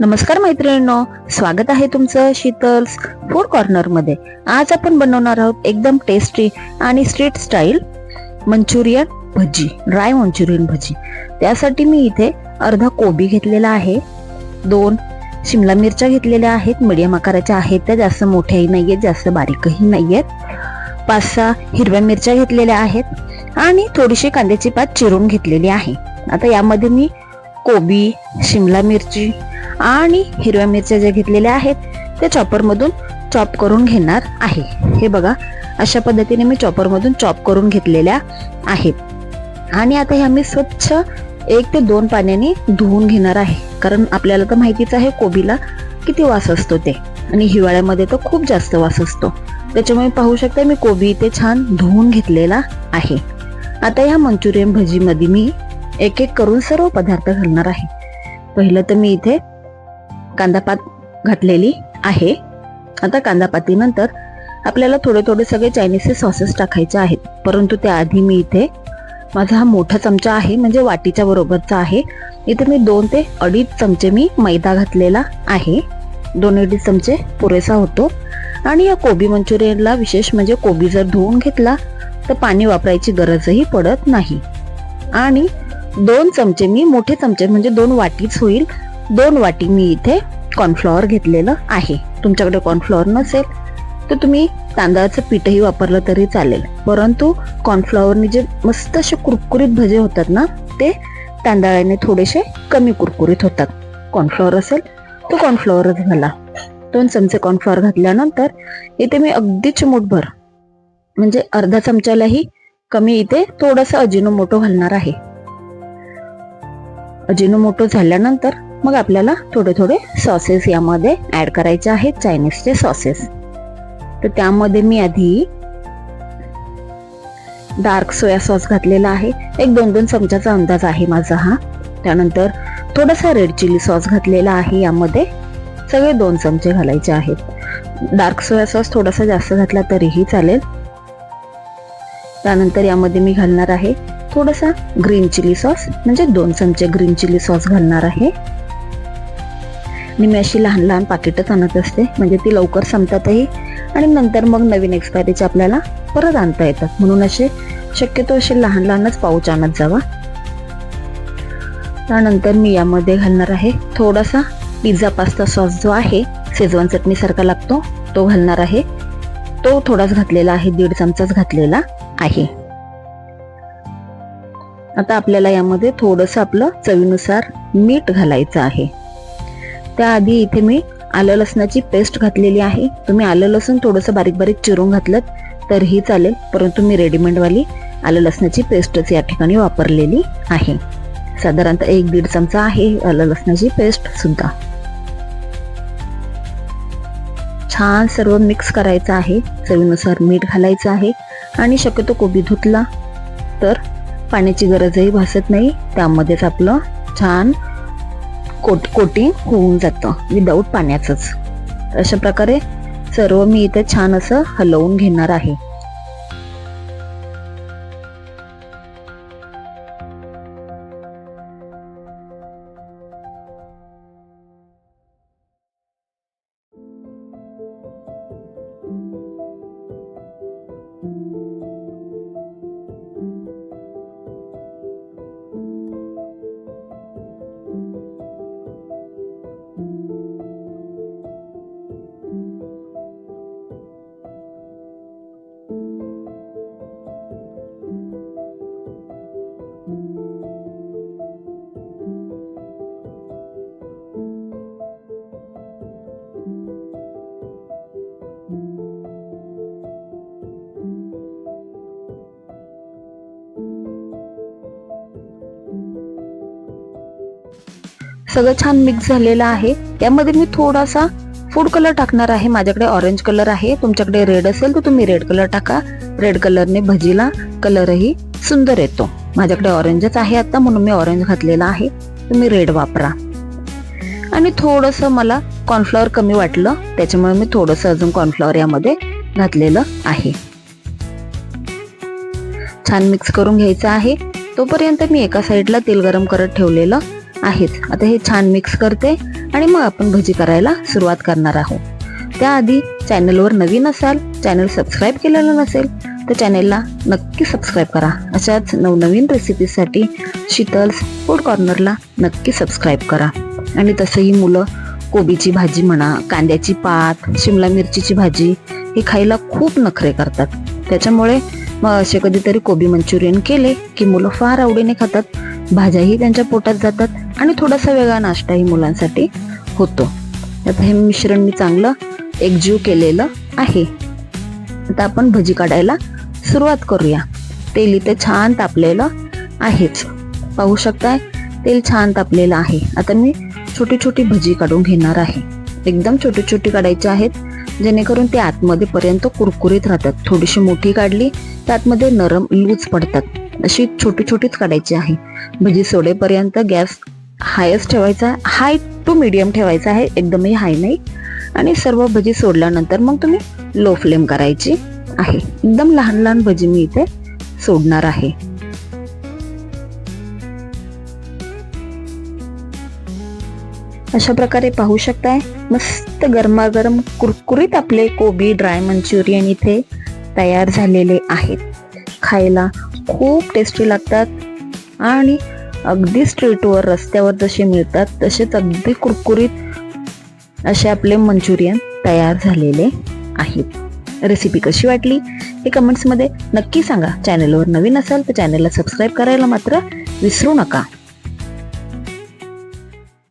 नमस्कार मैत्रिणींनो स्वागत आहे तुमचं शीतल्स फूड कॉर्नरमध्ये. आज आपण बनवणार आहोत एकदम टेस्टी आणि स्ट्रीट स्टाईल मंचुरियन भजी ड्राय मंचुरियन भजी. त्यासाठी मी इथे अर्धा कोबी घेतलेला आहे दोन शिमला मिरच्या घेतलेल्या आहेत मिडियम आकाराच्या आहेत त्या जास्त मोठ्याही नाही आहेत जास्त बारीकही नाही आहेत पाच सहा हिरव्या मिरच्या घेतलेल्या आहेत आणि थोडीशी कांद्याची पात चिरून घेतलेली आहे. आता यामध्ये मी कोबी शिमला मिरची आणि हिरव्या मिरच्या ज्या घेतलेल्या आहेत त्या चॉपरमधून चॉप करून घेणार आहे. हे बघा अशा पद्धतीने मी चॉपरमधून चॉप करून घेतलेल्या आहेत. आणि आता ह्या मी स्वच्छ एक ते दोन पाण्याने धुवून घेणार आहे. कारण आपल्याला तर माहितीच आहे कोबीला किती वास असतो ते. आणि हिवाळ्यामध्ये तर खूप जास्त वास असतो. त्याच्यामुळे पाहू शकता मी कोबी इथे छान धुवून घेतलेला आहे. आता ह्या मंचुरियन भजीमध्ये मी एक एक करून सर्व पदार्थ घालणार आहे. पहिलं तर मी इथे कांदापात घातलेली आहे. आता कांदापातीनंतर आपल्याला थोडे थोडे सगळे चायनीजचे सॉसेस टाकायचे आहेत. परंतु त्याआधी मी इथे माझा हा मोठा चमचा आहे म्हणजे वाटीच्या बरोबरचा आहे. इथे मी दोन ते अडीच चमचे मी मैदा घातलेला आहे. दोन अडीच चमचे पुरेसा होतो. आणि या कोबी मंचुरियनला विशेष म्हणजे कोबी जर धुवून घेतला तर पाणी वापरायची गरजही पडत नाही. आणि दोन चमचे मी मोठे चमचे म्हणजे दोन वाटीच होईल दोन वाटी मी इथे कॉर्नफ्लॉवर घेतलेलं आहे. तुमच्याकडे कॉर्नफ्लॉवर नसेल तर तुम्ही तांदळाचं पीठही वापरलं तरी चालेल. परंतु कॉर्नफ्लॉवरने जे मस्त असे कुरकुरीत भजे होतात ना ते तांदळाने थोडेसे कमी कुरकुरीत होतात. कॉर्नफ्लॉवर असेल तर कॉर्नफ्लॉवरच घाला. दोन चमचे कॉर्नफ्लॉवर घातल्यानंतर इथे मी अगदी चिमूटभर म्हणजे अर्धा चमच्यालाही कमी इथे थोडंसं अजिनोमोटो घालणार आहे. अजिनोमोटो झाल्यानंतर मग आपल्याला थोडे थोडे सॉसेस यामध्ये ऍड करायचे आहेत चायनीजचे सॉसेस तर त्यामध्ये मी आधी डार्क सोया सॉस घातलेला आहे. एक दोन दोन चमच्याचा अंदाज आहे माझा हा. त्यानंतर थोडासा रेड चिली सॉस घातलेला आहे यामध्ये. सगळे दोन चमचे घालायचे आहेत. डार्क सोया सॉस थोडासा जास्त घातला तरीही चालेल. त्यानंतर यामध्ये मी घालणार आहे थोडासा ग्रीन चिली सॉस म्हणजे दोन चमचे ग्रीन चिली सॉस घालणार आहे. आणि मी अशी लहान लहान पाकिटच आणत असते. म्हणजे ती लवकर संपतातही आणि नंतर मग नवीन एक्सपायरीचे आपल्याला परत आणता येतात. म्हणून असे शक्यतो असे लहान लहानच पाऊच आणत जावा. त्यानंतर मी यामध्ये घालणार आहे थोडासा पिझ्झा पास्ता सॉस जो आहे शेजवान चटणीसारखा लागतो तो घालणार आहे. तो थोडाच घातलेला आहे दीड चमचाच घातलेला आहे. आता आपल्याला यामध्ये थोडंसं आपलं चवीनुसार मीठ घालायचं आहे. त्याआधी इथे मी आलं लसणाची पेस्ट घातलेली आहे. तुम्ही आलं लसूण थोडंसं बारीक बारीक चिरून घातलं तरीही चालेल. परंतु मी रेडीमेडवाली आलं लसणाची पेस्टच या ठिकाणी वापरलेली आहे. साधारणतः एक दीड चमचा आहे आलं लसणाची पेस्ट सुद्धा. छान सर्व मिक्स करायचं आहे. चवीनुसार मीठ घालायचं आहे आणि शक्यतो कोबी धुतला तर पाण्याची गरजही भासत नाही. त्यामध्येच आपलं छान कोट कोटी होऊन जातं विदाऊट पाण्याचंच. अशा प्रकारे सर्व मी इथे छान असं हलवून घेणार आहे. सगळं छान मिक्स झालेलं आहे. यामध्ये मी थोडासा फूड कलर टाकणार आहे. माझ्याकडे ऑरेंज कलर आहे. तुमच्याकडे रेड असेल तर तुम्ही रेड कलर टाका. रेड कलरने भजीला कलरही सुंदर येतो. माझ्याकडे ऑरेंजच आहे आता म्हणून मी ऑरेंज घातलेला आहे. तुम्ही रेड वापरा. आणि थोडंसं मला कॉर्नफ्लॉवर कमी वाटलं. त्याच्यामुळे मी थोडंसं अजून कॉर्नफ्लॉवर यामध्ये घातलेलं आहे. छान मिक्स करून घ्यायचं आहे. तोपर्यंत मी एका साईडला तेल गरम करत ठेवलेलं. आहेच आता हे छान मिक्स करते आणि मग आपण भजी करायला सुरुवात करणार आहोत. त्याआधी चॅनलवर नवीन असाल चॅनल सबस्क्राईब केलेलं नसेल तर चॅनेलला नक्की सबस्क्राईब करा. अशाच नवनवीन रेसिपीसाठी शीतल्स फूड कॉर्नरला नक्की सबस्क्राईब करा. आणि तसंही मुलं कोबीची भाजी म्हणा कांद्याची पात शिमला मिरचीची भाजी हे खायला खूप नखरे करतात. त्याच्यामुळे मग असे कधीतरी कोबी मंचुरियन केले की मुलं फार आवडीने खातात. भाज्याही त्यांच्या पोटात जातात आणि थोडासा वेगळा नाश्ताही मुलांसाठी होतो. आता हे मिश्रण मी चांगलं एकजीव केलेलं आहे. आता आपण भजी काढायला सुरुवात करूया. तेल इथे छान तापलेलं आहेच. पाहू शकताय तेल छान तापलेलं आहे. आता मी छोटी छोटी भजी काढून घेणार आहे. एकदम छोटी छोटी काढायची आहेत जेणेकरून ते आतमध्ये पर्यंत कुरकुरीत राहतात. थोडीशी मोठी काढली तर आतमध्ये नरम लूज पडतात. अशी छोटी छोटीच काढायची आहे. भजी सोडेपर्यंत गॅस हायच ठेवायचा हाय टू मिडियम ठेवायचा आहे एकदमही हाय नाही. आणि सर्व भजी सोडल्यानंतर मग तुम्ही लो फ्लेम करायची आहे. एकदम लहान लहान भजी मी इथे सोडणार आहे. अशा प्रकारे पाहू शकताय मस्त गरमागरम कुरकुरीत आपले कोबी ड्राय मंचुरियन इथे तयार झालेले आहेत. खायला खूप टेस्टी लागतात. आणि अगदी स्ट्रीटवर रस्त्यावर जसे मिळतात तसेच अगदी कुरकुरीत असे आपले मंचुरियन तयार झालेले आहेत. रेसिपी कशी वाटली? हे कमेंट्समध्ये नक्की सांगा. चॅनलवर नवीन असाल तर चॅनलला सबस्क्राईब करायला मात्र विसरू नका.